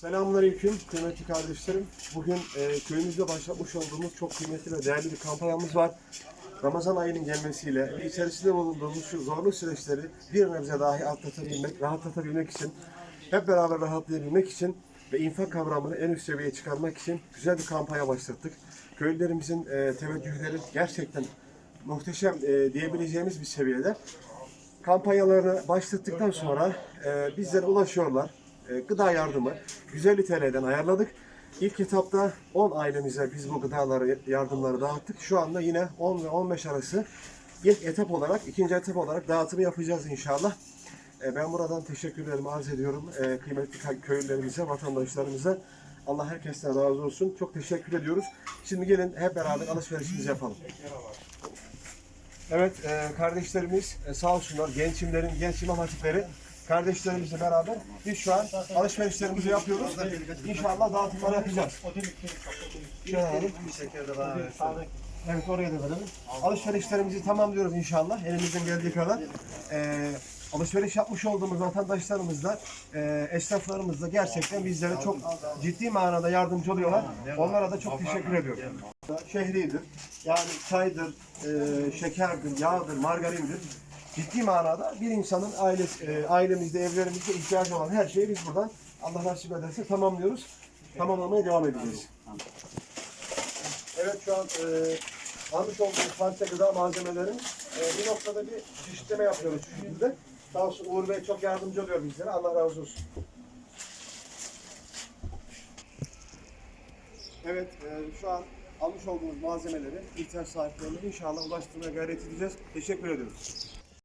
Selamünaleyküm kıymetli kardeşlerim. Bugün e, köyümüzde başlatmış olduğumuz çok kıymetli ve değerli bir kampanyamız var. Ramazan ayının gelmesiyle içerisinde bulunduğumuz şu zorlu süreçleri bir nebze dahi atlatabilmek, rahatlatabilmek için, hep beraber rahatlayabilmek için ve infak kavramını en üst seviyeye çıkarmak için güzel bir kampanya başlattık. Köylülerimizin e, teveccühleri gerçekten muhteşem e, diyebileceğimiz bir seviyede kampanyalarını başlattıktan sonra e, bizlere ulaşıyorlar. E, gıda yardımı 150 TL'den ayarladık. İlk etapta 10 ailemize biz bu gıdaları, yardımları dağıttık. Şu anda yine 10 ve 15 arası ilk etap olarak, ikinci etap olarak dağıtımı yapacağız inşallah. E, ben buradan teşekkürlerimi arz ediyorum e, kıymetli kö- köylülerimize, vatandaşlarımıza. Allah herkesten razı olsun. Çok teşekkür ediyoruz. Şimdi gelin hep beraber alışverişimizi yapalım. Evet e, kardeşlerimiz e, sağ olsunlar gençimlerin, genç imam hatipleri kardeşlerimizle beraber biz şu an alışverişlerimizi yapıyoruz. İnşallah dağıtımları yapacağız. Şöyle alalım. Evet oraya da verelim. Alışverişlerimizi tamamlıyoruz inşallah elimizden geldiği kadar. E, alışveriş yapmış olduğumuz vatandaşlarımızla, e, esnaflarımızla gerçekten bizlere çok ciddi manada yardımcı oluyorlar. Onlara da çok teşekkür ediyorum. Şehridir. Yani çaydır, e, şekerdir, yağdır, margarindir. Ciddi manada bir insanın ailesi, e, ailemizde, evlerimizde ihtiyacı olan her şeyi biz buradan Allah nasip ederse tamamlıyoruz. Tamamlamaya devam edeceğiz. Evet şu an e, almış olduğumuz parça gıda malzemelerin e, bir noktada bir çeşitleme yapıyoruz yüzde. Sağ olsun Uğur Bey çok yardımcı oluyor bizlere. Allah razı olsun. Evet, e, şu an almış olduğumuz malzemeleri ihtiyaç sahiplerine inşallah ulaştırmaya gayret edeceğiz. Teşekkür ediyoruz.